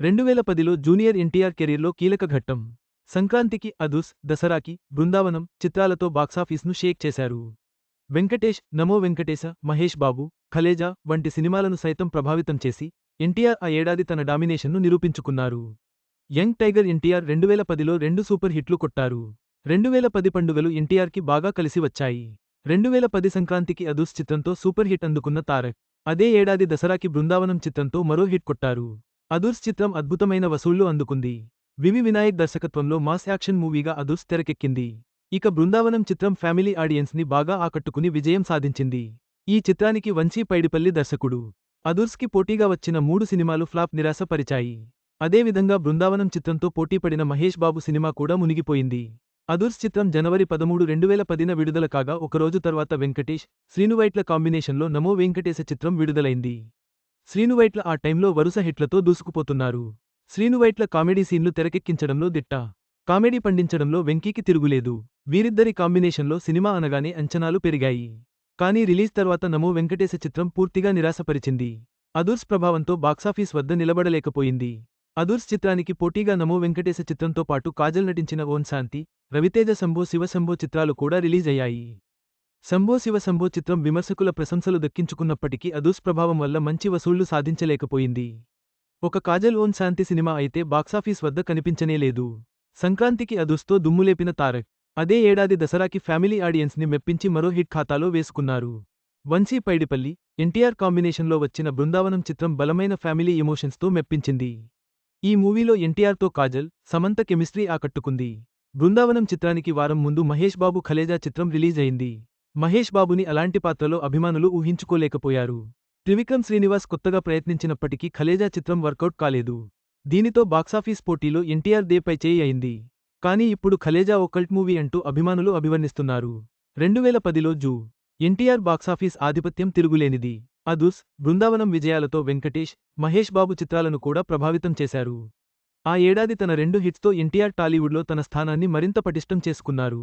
రెండు వేల పదిలో జూనియర్ ఎన్టీఆర్ కెరీర్లో కీలక ఘట్టం. సంక్రాంతికి అదుస్ దసరాకి బృందావనం చిత్రాలతో బాక్సాఫీస్ను షేక్ చేశారు. వెంకటేష్ నమో వెంకటేశ మహేష్ బాబు ఖలేజా వంటి సినిమాలను సైతం ప్రభావితం చేసి ఎన్టీఆర్ ఆ ఏడాది తన డామినేషన్ను నిరూపించుకున్నారు. యంగ్ టైగర్ ఎన్టీఆర్ రెండు వేల పదిలో రెండు సూపర్ హిట్లు కొట్టారు. రెండు వేల పది పండుగలు ఎన్టీఆర్కి బాగా కలిసి వచ్చాయి. రెండు వేల పది సంక్రాంతికి అదుస్ చిత్రంతో సూపర్ హిట్ అందుకున్న తారక్ అదే ఏడాది దసరాకి బృందావనం చిత్రంతో మరో హిట్ కొట్టారు. అదుర్స్ చిత్రం అద్భుతమైన వసూళ్ళు అందుకుంది. వివి వినాయక్ దర్శకత్వంలో మాస్ యాక్షన్ మూవీగా అదుర్స్ తెరకెక్కింది. ఇక బృందావనం చిత్రం ఫ్యామిలీ ఆడియన్స్ని బాగా ఆకట్టుకుని విజయం సాధించింది. ఈ చిత్రానికి వంశీ పైడిపల్లి దర్శకుడు. అదుర్స్కి పోటీగా వచ్చిన మూడు సినిమాలు ఫ్లాప్ నిరాశపరిచాయి. అదేవిధంగా బృందావనం చిత్రంతో పోటీపడిన మహేష్ బాబు సినిమా కూడా మునిగిపోయింది. అదుర్స్ చిత్రం జనవరి పదమూడు రెండు వేల పదిన విడుదల కాగా ఒకరోజు తర్వాత వెంకటేష్ శ్రీనువైట్ల కాంబినేషన్లో నమో వెంకటేశ చిత్రం విడుదలైంది. శ్రీనువైట్ల ఆ టైంలో వరుస హిట్లతో దూసుకుపోతున్నారు. శ్రీనువైట్ల కామెడీ సీన్లు తెరకెక్కించడంలో దిట్ట. కామెడీ పండించడంలో వెంకీకి తిరుగులేదు. వీరిద్దరి కాంబినేషన్లో సినిమా అనగానే అంచనాలు పెరిగాయి. కానీ రిలీజ్ తర్వాత నమో వెంకటేశ చిత్రం పూర్తిగా నిరాశపరిచింది. అదుర్స్ ప్రభావంతో బాక్సాఫీస్ వద్ద నిలబడలేకపోయింది. అదుర్స్ చిత్రానికి పోటీగా నమో వెంకటేశ చిత్రంతో పాటు కాజల్ నటించిన ఓన్ శాంతి రవితేజ శంభో శివశంభో చిత్రాలు కూడా రిలీజ్ అయ్యాయి. శంభో శివ శంభో చిత్రం విమర్శకుల ప్రశంసలు దక్కించుకున్నప్పటికీ అదూస్ప్రభావం వల్ల మంచి వసూళ్ళు సాధించలేకపోయింది. ఒక కాజల్ ఓన్ శాంతి సినిమా అయితే బాక్సాఫీస్ వద్ద కనిపించనేలేదు సంక్రాంతికి అదుస్తో దుమ్ములేపిన తారక్. అదే ఏడాది దసరాకి ఫ్యామిలీ ఆడియన్స్ని మెప్పించి మరో హిట్ ఖాతాలో వేసుకున్నారు. వంశీ పైడిపల్లి ఎన్టీఆర్ కాంబినేషన్లో వచ్చిన బృందావనం చిత్రం బలమైన ఫ్యామిలీ ఎమోషన్స్తో మెప్పించింది. ఈ మూవీలో ఎన్టీఆర్తో కాజల్ సమంత కెమిస్ట్రీ ఆకట్టుకుంది. బృందావనం చిత్రానికి వారం ముందు మహేష్ బాబు ఖలేజా చిత్రం రిలీజ్ అయింది. మహేష్ బాబుని అలాంటి పాత్రలో అభిమానులు ఊహించుకోలేకపోయారు. త్రివిక్రమ్ శ్రీనివాస్ కొత్తగా ప్రయత్నించినప్పటికీ ఖలేజా చిత్రం వర్కౌట్ కాలేదు. దీనితో బాక్సాఫీస్ పోటీలో ఎన్టీఆర్ దేపై చేయి అయింది. కానీ ఇప్పుడు ఖలేజా ఓ కల్ట్ మూవీ అంటూ అభిమానులు అభివర్ణిస్తున్నారు. రెండువేల పదిలో జూ. ఎన్టీఆర్ బాక్సాఫీస్ ఆధిపత్యం తిరుగులేనిది. అదుస్ బృందావనం విజయాలతో వెంకటేష్ మహేష్ బాబు చిత్రాలను కూడా ప్రభావితం చేశారు. ఆ ఏడాది తన రెండు హిట్స్తో ఎన్టీఆర్ టాలీవుడ్లో తన స్థానాన్ని మరింత పటిష్టం చేసుకున్నారు.